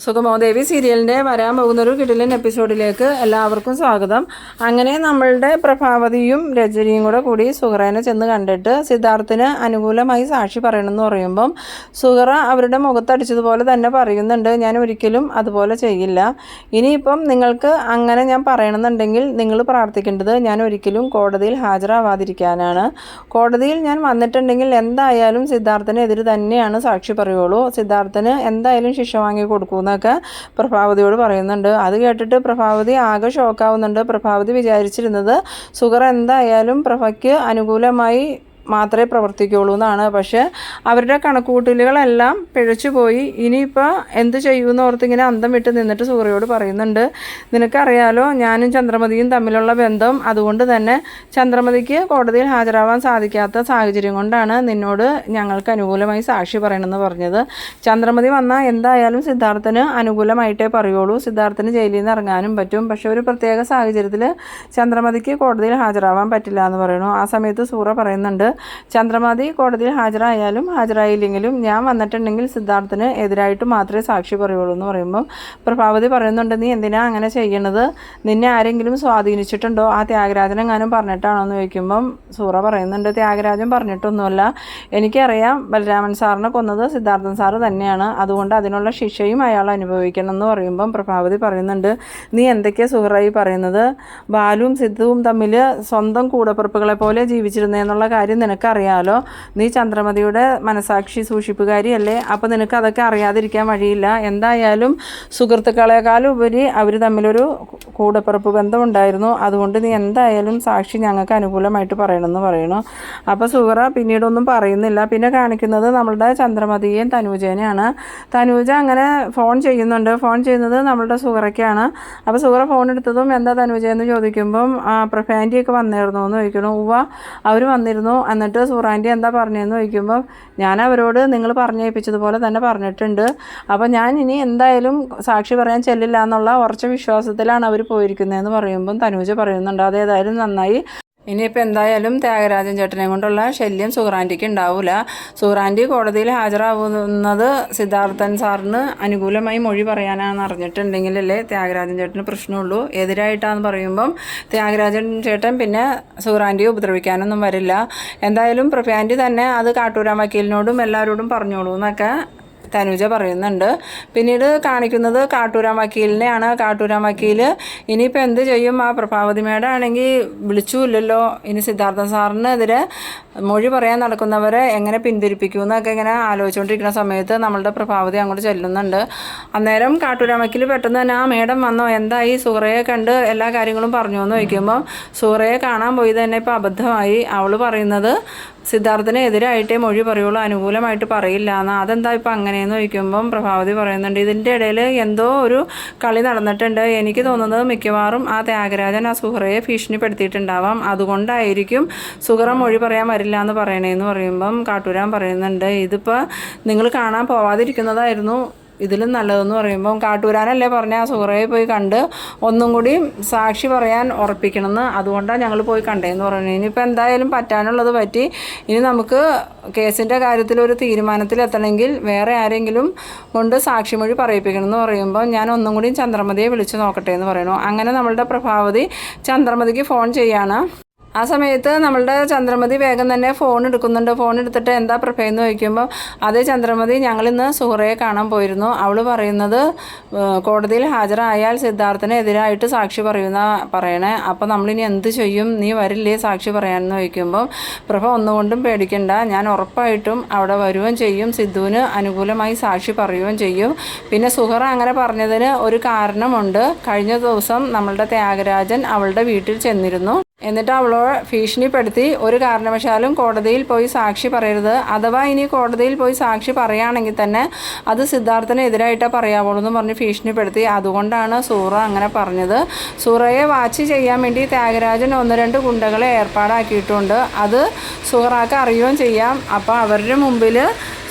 സുഗമോദേവി സീരിയലിന്റെ വരാൻ പോകുന്ന ഒരു കിടിലൻ എപ്പിസോഡിലേക്ക് എല്ലാവർക്കും സ്വാഗതം. അങ്ങനെ നമ്മളുടെ പ്രഭാവതിയും രജനിയും കൂടെ കൂടി സുഹറേനെ ചെന്ന് കണ്ടിട്ട് സിദ്ധാർത്ഥിന് അനുകൂലമായി സാക്ഷി പറയണമെന്ന് പറയുമ്പം സുഹറ അവരുടെ മുഖത്തടിച്ചതുപോലെ തന്നെ പറയുന്നുണ്ട് ഞാൻ ഒരിക്കലും അതുപോലെ ചെയ്യില്ല. ഇനിയിപ്പം നിങ്ങൾക്ക് അങ്ങനെ ഞാൻ പറയണമെന്നുണ്ടെങ്കിൽ നിങ്ങൾ പ്രാർത്ഥിക്കേണ്ടത് ഞാൻ ഒരിക്കലും കോടതിയിൽ ഹാജരാവാതിരിക്കാനാണ്. കോടതിയിൽ ഞാൻ വന്നിട്ടുണ്ടെങ്കിൽ എന്തായാലും സിദ്ധാർത്ഥിനെതിരെ തന്നെയാണ് സാക്ഷി പറയുള്ളൂ. സിദ്ധാർത്ഥന് എന്തായാലും ശിക്ഷ വാങ്ങി കൊടുക്കൂന്നൊക്കെ പ്രഭാവതിയോട് പറയുന്നുണ്ട്. അത് കേട്ടിട്ട് പ്രഭാവതി ആകെ ഷോക്കാവുന്നുണ്ട് പ്രഭാവതി വിചാരിച്ചിരുന്നത് സുഗർ എന്തായാലും പ്രഭയ്ക്ക് അനുകൂലമായി മാത്രമേ പ്രവർത്തിക്കുള്ളൂ എന്നാണ്. പക്ഷേ അവരുടെ കണക്കുകൂട്ടലുകളെല്ലാം പിഴച്ചുപോയി. ഇനിയിപ്പോൾ എന്ത് ചെയ്യുമെന്ന് ഓർത്ത് ഇങ്ങനെ അന്തം വിട്ട് നിന്നിട്ട് സൂര്യയോട് പറയുന്നുണ്ട്. നിനക്കറിയാലോ ഞാനും ചന്ദ്രമതിയും തമ്മിലുള്ള ബന്ധം അതുകൊണ്ട് തന്നെ ചന്ദ്രമതിക്ക് കോടതിയിൽ ഹാജരാവാൻ സാധിക്കാത്ത സാഹചര്യം കൊണ്ടാണ് നിന്നോട് ഞങ്ങൾക്ക് അനുകൂലമായി സാക്ഷി പറയണമെന്ന് പറഞ്ഞത്. ചന്ദ്രമതി വന്നാൽ എന്തായാലും സിദ്ധാർത്ഥന് അനുകൂലമായിട്ടേ പറയുള്ളൂ. സിദ്ധാർത്ഥന് ജയിലിൽ നിന്ന് ഇറങ്ങാനും പറ്റും. പക്ഷേ ഒരു പ്രത്യേക സാഹചര്യത്തിൽ ചന്ദ്രമതിക്ക് കോടതിയിൽ ഹാജരാവാൻ പറ്റില്ല എന്ന് പറയുന്നു. ആ സമയത്ത് സൂറ പറയുന്നുണ്ട് ചന്ദ്രമതി കോടതിയിൽ ഹാജരായാലും ഹാജരായില്ലെങ്കിലും ഞാൻ വന്നിട്ടുണ്ടെങ്കിൽ സിദ്ധാർത്ഥന് എതിരായിട്ട് മാത്രമേ സാക്ഷി പറയുള്ളൂ എന്ന് പറയുമ്പം പ്രഭാവതി പറയുന്നുണ്ട് നീ എന്തിനാ അങ്ങനെ ചെയ്യണത്? നിന്നെ ആരെങ്കിലും സ്വാധീനിച്ചിട്ടുണ്ടോ? ആ ത്യാഗരാജൻ എങ്ങാനും പറഞ്ഞിട്ടാണോ? എന്ന് ചോദിക്കുമ്പം സൂറ പറയുന്നുണ്ട് ത്യാഗരാജൻ പറഞ്ഞിട്ടൊന്നുമല്ല. എനിക്കറിയാം ബലരാമൻ സാറിനെ കൊന്നത് സിദ്ധാർത്ഥൻ സാറ് തന്നെയാണ്. അതുകൊണ്ട് അതിനുള്ള ശിക്ഷയും അയാൾ അനുഭവിക്കണം എന്ന് പറയുമ്പം പ്രഭാവതി പറയുന്നുണ്ട് നീ എന്തൊക്കെയാണ് സുഹറായി പറയുന്നത്? ബാലുവും സിദ്ധുവും തമ്മിൽ സ്വന്തം കൂടപ്പിറപ്പുകളെ പോലെ ജീവിച്ചിരുന്നതെന്നുള്ള കാര്യം നിനക്കറിയാലോ? നീ ചന്ദ്രമതിയുടെ മനസാക്ഷി സൂക്ഷിപ്പുകാരിയല്ലേ? അപ്പോൾ നിനക്ക് അതൊക്കെ അറിയാതിരിക്കാൻ വഴിയില്ല. എന്തായാലും സുഹൃത്തുക്കളെക്കാളും ഉപരി അവർ തമ്മിലൊരു കൂടപ്പിറപ്പ് ബന്ധമുണ്ടായിരുന്നു. അതുകൊണ്ട് നീ എന്തായാലും സാക്ഷി ഞങ്ങൾക്ക് അനുകൂലമായിട്ട് പറയണമെന്ന് പറയണു അപ്പോൾ സുഹറ പിന്നീടൊന്നും പറയുന്നില്ല. പിന്നെ കാണിക്കുന്നത് നമ്മളുടെ ചന്ദ്രമതിയെയും തനൂജേനെയാണ്. തനൂജ അങ്ങനെ ഫോൺ ചെയ്യുന്നുണ്ട്. ഫോൺ ചെയ്യുന്നത് നമ്മളുടെ സുഹറയ്ക്കാണ്. അപ്പോൾ സുഹറ ഫോൺ എടുത്തതും എന്താ തനൂജ എന്ന് ചോദിക്കുമ്പം പ്രഫാന്റിയൊക്കെ വന്നിരുന്നു എന്ന് ചോദിക്കണം ഉവ അവർ വന്നിരുന്നു. എന്നിട്ട് സുറാന്റെ എന്താ പറഞ്ഞതെന്ന് ചോദിക്കുമ്പോൾ ഞാൻ അവരോട് നിങ്ങൾ പറഞ്ഞേൽപ്പിച്ചതുപോലെ തന്നെ പറഞ്ഞിട്ടുണ്ട്. അപ്പോൾ ഞാൻ ഇനി എന്തായാലും സാക്ഷി പറയാൻ ചെല്ലില്ല എന്നുള്ള ഉറച്ച വിശ്വാസത്തിലാണ് അവർ പോയിരിക്കുന്നതെന്ന് പറയുമ്പം തനൂജ പറയുന്നുണ്ട്. അതേതായാലും നന്നായി ഇനിയിപ്പോൾ എന്തായാലും ത്യാഗരാജൻ ചേട്ടനെ കൊണ്ടുള്ള ശല്യം സുഹറാന്റിക്ക് ഉണ്ടാവില്ല സുഹറാന്റി കോടതിയിൽ ഹാജരാവുന്നത് സിദ്ധാർത്ഥൻ സാറിന് അനുകൂലമായി മൊഴി പറയാനാണെന്ന് അറിഞ്ഞിട്ടുണ്ടെങ്കിലല്ലേ ത്യാഗരാജൻ ചേട്ടന് പ്രശ്നമുള്ളൂ. എതിരായിട്ടാന്ന് പറയുമ്പം ത്യാഗരാജൻ ചേട്ടൻ പിന്നെ സുഹറാന്റിയെ ഉപദ്രവിക്കാനൊന്നും വരില്ല. എന്തായാലും പ്രഭ്യാന്റി തന്നെ അത് കാട്ടൂരാൻ വക്കീലിനോടും എല്ലാവരോടും പറഞ്ഞോളൂ എന്നൊക്കെ തനുജ പറയുന്നുണ്ട്. പിന്നീട് കാണിക്കുന്നത് കാട്ടൂരാൻ വക്കീലിനെയാണ്. കാട്ടൂരാൻ വക്കീൽ ഇനിയിപ്പോൾ എന്ത് ചെയ്യും? ആ പ്രഭാവതി മേഡം ആണെങ്കിൽ വിളിച്ചുമില്ലല്ലോ. ഇനി സിദ്ധാർത്ഥ സാറിനെതിരെ മൊഴി പറയാൻ നടക്കുന്നവരെ എങ്ങനെ പിന്തിരിപ്പിക്കും എന്നൊക്കെ ഇങ്ങനെ ആലോചിച്ചുകൊണ്ടിരിക്കുന്ന സമയത്ത് നമ്മളുടെ പ്രഭാവതി അങ്ങോട്ട് ചെല്ലുന്നുണ്ട്. അന്നേരം കാട്ടൂരാൻ പെട്ടെന്ന് തന്നെ ആ മേഡം വന്നോ? എന്തായി? സുഹറയെ കണ്ട് എല്ലാ കാര്യങ്ങളും പറഞ്ഞു എന്ന് ചോദിക്കുമ്പോൾ സുഹറയെ കാണാൻ പോയി തന്നെ ഇപ്പോൾ അബദ്ധമായി. അവൾ പറയുന്നത് സിദ്ധാർത്ഥന് എതിരായിട്ടേ മൊഴി പറയുള്ളൂ അനുകൂലമായിട്ട് പറയില്ല. എന്ന് അതെന്താ ഇപ്പം അങ്ങനെയെന്ന് ചോദിക്കുമ്പം പ്രഭാവതി പറയുന്നുണ്ട് ഇതിന്റെ ഇടയിൽ എന്തോ ഒരു കളി നടന്നിട്ടുണ്ട്. എനിക്ക് തോന്നുന്നത് മിക്കവാറും ആ ത്യാഗരാജൻ ആ സുഹറയെ ഭീഷണിപ്പെടുത്തിയിട്ടുണ്ടാവാം. അതുകൊണ്ടായിരിക്കും സുഹറ മൊഴി പറയാൻ വരില്ല എന്ന് പറയണേന്ന് പറയുമ്പം കാട്ടൂരാൻ പറയുന്നുണ്ട്. ഇതിപ്പോൾ നിങ്ങൾ കാണാൻ പോവാതിരിക്കുന്നതായിരുന്നു. ഇതിലും നല്ലതെന്ന് പറയുമ്പം കാട്ടൂരാനല്ലേ പറഞ്ഞ ആ സുഹറയെ പോയി കണ്ട് ഒന്നും കൂടി സാക്ഷി പറയാൻ ഉറപ്പിക്കണമെന്ന് അതുകൊണ്ടാണ് ഞങ്ങൾ പോയി കണ്ടതെന്ന് പറഞ്ഞു ഇനിയിപ്പോൾ എന്തായാലും പറ്റാനുള്ളത് പറ്റി. ഇനി നമുക്ക് കേസിന്റെ കാര്യത്തിൽ ഒരു തീരുമാനത്തിലെത്തണമെങ്കിൽ വേറെ ആരെങ്കിലും കൊണ്ട് സാക്ഷിമൊഴി പറയിപ്പിക്കണമെന്ന് പറയുമ്പോൾ ഞാൻ ഒന്നും കൂടി ചന്ദ്രമതിയെ വിളിച്ച് നോക്കട്ടെ എന്ന് പറയുന്നു. അങ്ങനെ നമ്മളുടെ പ്രഭാവതി ചന്ദ്രമതിക്ക് ഫോൺ ചെയ്യാണ്. ആ സമയത്ത് നമ്മളുടെ ചന്ദ്രമതി വേഗം തന്നെ ഫോൺ എടുക്കുന്നുണ്ട്. ഫോൺ എടുത്തിട്ട് എന്താ പ്രഭയെന്ന് ചോദിക്കുമ്പോൾ അതേ ചന്ദ്രമതി ഞങ്ങളിന്ന് സുഹറയെ കാണാൻ പോയിരുന്നു. അവൾ പറയുന്നത് കോടതിയിൽ ഹാജരായാൽ സിദ്ധാർത്ഥന് എതിരായിട്ട് സാക്ഷി പറയുന്ന പറയണേ. അപ്പോൾ നമ്മളിനി എന്ത് ചെയ്യും? നീ വരില്ലേ സാക്ഷി പറയാനെന്ന് ചോദിക്കുമ്പോൾ പ്രഭ ഒന്നുകൊണ്ടും പേടിക്കണ്ട. ഞാൻ ഉറപ്പായിട്ടും അവിടെ വരുകയും ചെയ്യും. സിദ്ധുവിന് അനുകൂലമായി സാക്ഷി പറയുകയും ചെയ്യും. പിന്നെ സുഹറ അങ്ങനെ പറഞ്ഞതിന് ഒരു കാരണമുണ്ട്. കഴിഞ്ഞ ദിവസം നമ്മളുടെ ത്യാഗരാജൻ അവളുടെ വീട്ടിൽ ചെന്നിരുന്നു. എന്നിട്ട് അവളോ ഭീഷണിപ്പെടുത്തി ഒരു കാരണവശാലും കോടതിയിൽ പോയി സാക്ഷി പറയരുത്. അഥവാ ഇനി കോടതിയിൽ പോയി സാക്ഷി പറയുകയാണെങ്കിൽ തന്നെ അത് സിദ്ധാർത്ഥന് പറയാവുള്ളൂ എന്ന് പറഞ്ഞ് ഭീഷണിപ്പെടുത്തി. അതുകൊണ്ടാണ് സൂറ അങ്ങനെ പറഞ്ഞത്. സൂറയെ വാച്ച് ചെയ്യാൻ വേണ്ടി ത്യാഗരാജൻ ഒന്ന് രണ്ട് ഗുണ്ടകളെ ഏർപ്പാടാക്കിയിട്ടുണ്ട്. അത് സൂറാക്ക് അറിയുകയും ചെയ്യാം. അപ്പോൾ അവരുടെ മുമ്പിൽ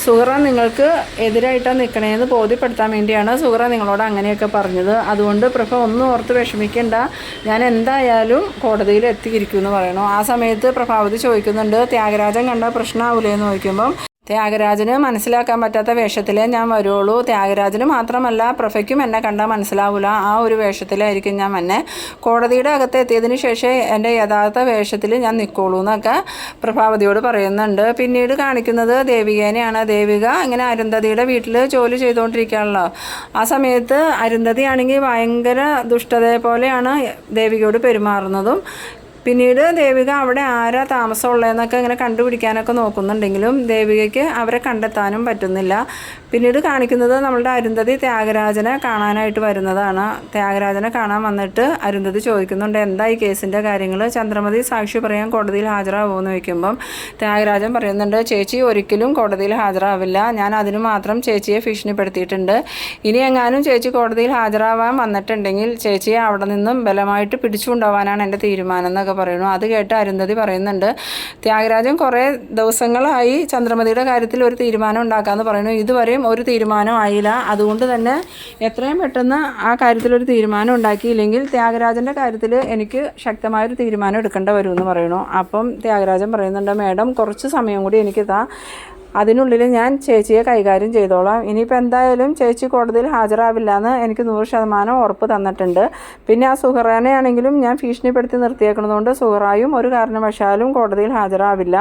സുഹറ നിങ്ങൾക്ക് എതിരായിട്ടാണ് നിൽക്കണേന്ന് ബോധ്യപ്പെടുത്താൻ വേണ്ടിയാണ് സുഹറ നിങ്ങളോട് അങ്ങനെയൊക്കെ പറഞ്ഞത്. അതുകൊണ്ട് പ്രഭ ഒന്നും ഓർത്ത് വിഷമിക്കേണ്ട. ഞാൻ എന്തായാലും കോടതിയിൽ എത്തിയിരിക്കും എന്ന് പറയണു. ആ സമയത്ത് പ്രഭാവതി ചോദിക്കുന്നുണ്ട് ത്യാഗരാജൻ കണ്ട പ്രശ്നമാവില്ലേ എന്ന് ചോദിക്കുമ്പം ത്യാഗരാജന് മനസ്സിലാക്കാൻ പറ്റാത്ത വേഷത്തിലേ ഞാൻ വരുള്ളൂ. ത്യാഗരാജന് മാത്രമല്ല പ്രൊഫയ്ക്കും എന്നെ കണ്ടാൽ മനസ്സിലാവില്ല ആ ഒരു വേഷത്തിലായിരിക്കും ഞാൻ എന്നെ കോടതിയുടെ അകത്ത് എത്തിയതിന് ശേഷം എന്റെ യഥാർത്ഥ വേഷത്തിൽ ഞാൻ നിൽക്കുള്ളൂ എന്നൊക്കെ പ്രഭാവതിയോട് പറയുന്നുണ്ട്. പിന്നീട് കാണിക്കുന്നത് ദേവികേനെയാണ്. ദേവിക അങ്ങനെ അരുന്ധതിയുടെ വീട്ടിൽ ജോലി ചെയ്തുകൊണ്ടിരിക്കുകയാണല്ലോ. ആ സമയത്ത് അരുന്ധതി ആണെങ്കിൽ ഭയങ്കര ദുഷ്ടതയെ പോലെയാണ് ദേവികയോട് പെരുമാറുന്നതും പിന്നീട് ദേവിക അവിടെ ആരാ താമസമുള്ളതെന്നൊക്കെ ഇങ്ങനെ കണ്ടുപിടിക്കാനൊക്കെ നോക്കുന്നുണ്ടെങ്കിലും ദേവികയ്ക്ക് അവരെ കണ്ടെത്താനും പറ്റുന്നില്ല. പിന്നീട് കാണിക്കുന്നത് നമ്മളുടെ അരുന്ധതി ത്യാഗരാജനെ കാണാനായിട്ട് വരുന്നതാണ്. ത്യാഗരാജനെ കാണാൻ വന്നിട്ട് അരുന്ധതി ചോദിക്കുന്നുണ്ട് എന്താ ഈ കേസിന്റെ കാര്യങ്ങൾ ചന്ദ്രമതി സാക്ഷി പറയാൻ കോടതിയിൽ ഹാജരാകുമെന്ന് വയ്ക്കുമ്പം ത്യാഗരാജൻ പറയുന്നുണ്ട് ചേച്ചി ഒരിക്കലും കോടതിയിൽ ഹാജരാവില്ല. ഞാൻ അതിന് മാത്രം ചേച്ചിയെ ഭീഷണിപ്പെടുത്തിയിട്ടുണ്ട്. ഇനി എങ്ങാനും ചേച്ചി കോടതിയിൽ ഹാജരാവാൻ വന്നിട്ടുണ്ടെങ്കിൽ ചേച്ചിയെ അവിടെ നിന്നും ബലമായിട്ട് പിടിച്ചുകൊണ്ടുപോകാനാണ് എന്റെ തീരുമാനം എന്നൊക്കെ പറയുന്നു അത് കേട്ട് അരുന്ധതി പറയുന്നുണ്ട് ത്യാഗരാജൻ കുറേ ദിവസങ്ങളായി ചന്ദ്രമതിയുടെ കാര്യത്തിൽ ഒരു തീരുമാനം ഉണ്ടാക്കാമെന്ന് പറയുന്നു. ഇതുവരെയും ഒരു തീരുമാനം ആയില്ല. അതുകൊണ്ട് തന്നെ എത്രയും പെട്ടെന്ന് ആ കാര്യത്തിൽ ഒരു തീരുമാനം ഉണ്ടാക്കിയില്ലെങ്കിൽ ത്യാഗരാജന്റെ കാര്യത്തിൽ എനിക്ക് ശക്തമായൊരു തീരുമാനം എടുക്കേണ്ട വരുമെന്ന് പറയുന്നു. അപ്പം ത്യാഗരാജൻ പറയുന്നുണ്ട് മേഡം കുറച്ച് സമയം കൂടി എനിക്ക് താ അതിനുള്ളിൽ ഞാൻ ചേച്ചിയെ കൈകാര്യം ചെയ്തോളാം. ഇനിയിപ്പോൾ എന്തായാലും ചേച്ചി കോടതിയിൽ ഹാജരാവില്ല എന്ന് എനിക്ക് നൂറ് ശതമാനം ഉറപ്പ് തന്നിട്ടുണ്ട്. പിന്നെ ആ സുഹറാനെയാണെങ്കിലും ഞാൻ ഭീഷണിപ്പെടുത്തി നിർത്തിയേക്കുന്നതുകൊണ്ട് സുഹറായും ഒരു കാരണവശാലും കോടതിയിൽ ഹാജരാവില്ല.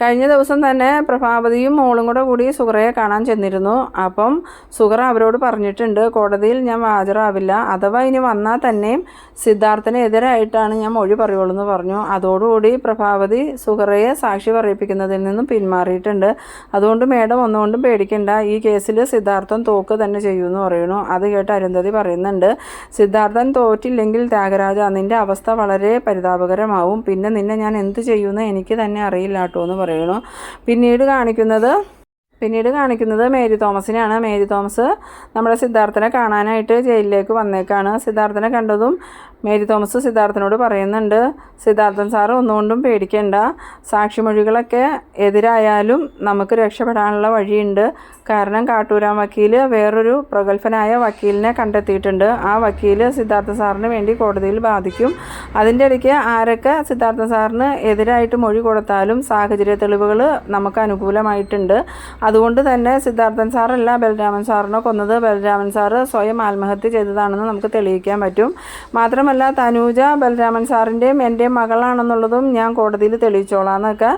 കഴിഞ്ഞ ദിവസം തന്നെ പ്രഭാവതിയും മോളും കൂടെ കൂടി സുഹറയെ കാണാൻ ചെന്നിരുന്നു. അപ്പം സുഹറ അവരോട് പറഞ്ഞിട്ടുണ്ട് കോടതിയിൽ ഞാൻ ഹാജരാവില്ല. അഥവാ ഇനി വന്നാൽ തന്നെയും സിദ്ധാർത്ഥനെതിരായിട്ടാണ് ഞാൻ മൊഴി പറയുള്ളൂ എന്ന് പറഞ്ഞു. അതോടുകൂടി പ്രഭാവതി സുഹറയെ സാക്ഷി പറയിപ്പിക്കുന്നതിൽ നിന്നും പിന്മാറിയിട്ടുണ്ട്. അതുകൊണ്ട് മേഡം ഒന്നുകൊണ്ടും പേടിക്കണ്ട. ഈ കേസിൽ സിദ്ധാർത്ഥൻ തോക്ക് തന്നെ ചെയ്യുമെന്ന് പറയുന്നു. അത് കേട്ട് അരുന്ധതി പറയുന്നുണ്ട് സിദ്ധാർത്ഥൻ തോറ്റില്ലെങ്കിൽ ത്യാഗരാജ നിന്റെ അവസ്ഥ വളരെ പരിതാപകരമാവും. പിന്നെ നിന്നെ ഞാൻ എന്ത് ചെയ്യുമെന്ന് എനിക്ക് തന്നെ അറിയില്ല കേട്ടോ എന്ന് പറയുന്നു പിന്നീട് കാണിക്കുന്നത് പിന്നീട് കാണിക്കുന്നത് മേരി തോമസിനെയാണ്. മേരി തോമസ് നമ്മുടെ സിദ്ധാർത്ഥനെ കാണാനായിട്ട് ജയിലിലേക്ക് വന്നേക്കാണ്. സിദ്ധാർത്ഥനെ കണ്ടതും മേരി തോമസ് സിദ്ധാർത്ഥനോട് പറയുന്നുണ്ട് സിദ്ധാർത്ഥൻ സാറ് ഒന്നുകൊണ്ടും പേടിക്കേണ്ട. സാക്ഷിമൊഴികളൊക്കെ എതിരായാലും നമുക്ക് രക്ഷപ്പെടാനുള്ള വഴിയുണ്ട്. കാരണം കാട്ടൂരാം വക്കീൽ വേറൊരു പ്രഗത്ഭനായ വക്കീലിനെ കണ്ടെത്തിയിട്ടുണ്ട്. ആ വക്കീൽ സിദ്ധാർത്ഥ സാറിന് വേണ്ടി കോടതിയിൽ ബാധിക്കും അതിന്റെ ഇടയ്ക്ക് ആരൊക്കെ സിദ്ധാർത്ഥ സാറിന് എതിരായിട്ട് മൊഴി കൊടുത്താലും സാഹചര്യ തെളിവുകൾ നമുക്ക് അനുകൂലമായിട്ടുണ്ട്. അതുകൊണ്ട് തന്നെ സിദ്ധാർത്ഥൻ സാറല്ല ബലരാമൻ സാറിനെ കൊന്നത്. ബലരാമൻ സാറ് സ്വയം ആത്മഹത്യ ചെയ്തതാണെന്ന് നമുക്ക് തെളിയിക്കാൻ പറ്റും. മാത്രമല്ല തനൂജ ബലരാമൻ സാറിന്റെയും എന്റെ മകളാണെന്നുള്ളതും ഞാൻ കോടതിയിൽ തെളിയിച്ചോളാം എന്നൊക്കെ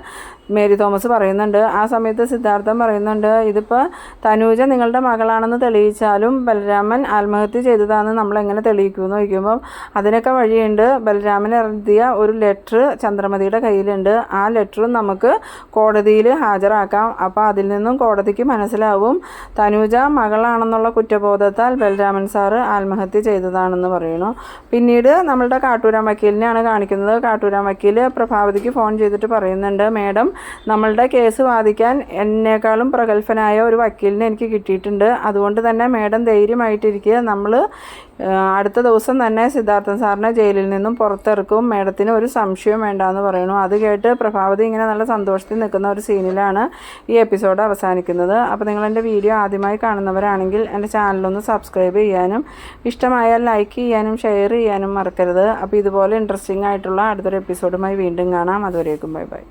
മേരി തോമസ് പറയുന്നുണ്ട്. ആ സമയത്ത് സിദ്ധാർത്ഥൻ പറയുന്നുണ്ട് ഇതിപ്പോൾ തനൂജ നിങ്ങളുടെ മകളാണെന്ന് തെളിയിച്ചാലും ബലരാമൻ ആത്മഹത്യ ചെയ്തതാണെന്ന് നമ്മൾ എങ്ങനെ തെളിയിക്കുമെന്ന് ചോദിക്കുമ്പം അതിനൊക്കെ വഴിയുണ്ട്. ബലരാമൻ എഴുതിയ ഒരു ലെറ്റർ ചന്ദ്രമതിയുടെ കയ്യിലുണ്ട്. ആ ലെറ്ററും നമുക്ക് കോടതിയിൽ ഹാജരാക്കാം. അപ്പോൾ അതിൽ നിന്നും കോടതിക്ക് മനസ്സിലാവും തനൂജ മകളാണെന്നുള്ള കുറ്റബോധത്താൽ ബലരാമൻ സാറ് ആത്മഹത്യ ചെയ്തതാണെന്ന് പറയുന്നു. പിന്നീട് നമ്മളുടെ കാട്ടൂരാം വക്കീലിനെയാണ് കാണിക്കുന്നത്. കാട്ടൂരാം വക്കീൽ പ്രഭാവതിക്ക് ഫോൺ ചെയ്തിട്ട് പറയുന്നുണ്ട് മേഡം നമ്മളുടെ കേസ് വാദിക്കാൻ എന്നേക്കാളും പ്രഗത്ഭനായ ഒരു വക്കീലിനെ എനിക്ക് കിട്ടിയിട്ടുണ്ട്. അതുകൊണ്ട് തന്നെ മേഡം ധൈര്യമായിട്ടിരിക്കുക. നമ്മൾ അടുത്ത ദിവസം തന്നെ സിദ്ധാർത്ഥൻ സാറിനെ ജയിലിൽ നിന്നും പുറത്തിറക്കും. മേഡത്തിന് ഒരു സംശയം വേണ്ട എന്ന് പറയുന്നു. അത് കേട്ട് പ്രഭാവതി ഇങ്ങനെ നല്ല സന്തോഷത്തിൽ നിൽക്കുന്ന ഒരു സീനിലാണ് ഈ എപ്പിസോഡ് അവസാനിക്കുന്നത്. അപ്പോൾ നിങ്ങൾ എന്റെ വീഡിയോ ആദ്യമായി കാണുന്നവരാണെങ്കിൽ എന്റെ ചാനലൊന്ന് സബ്സ്ക്രൈബ് ചെയ്യാനും ഇഷ്ടമായാൽ ലൈക്ക് ചെയ്യാനും ഷെയർ ചെയ്യാനും മറക്കരുത്. അപ്പോൾ ഇതുപോലെ ഇൻട്രസ്റ്റിംഗ് ആയിട്ടുള്ള അടുത്തൊരു എപ്പിസോഡുമായി വീണ്ടും കാണാം. അതുവരേക്കും ബൈ ബൈ.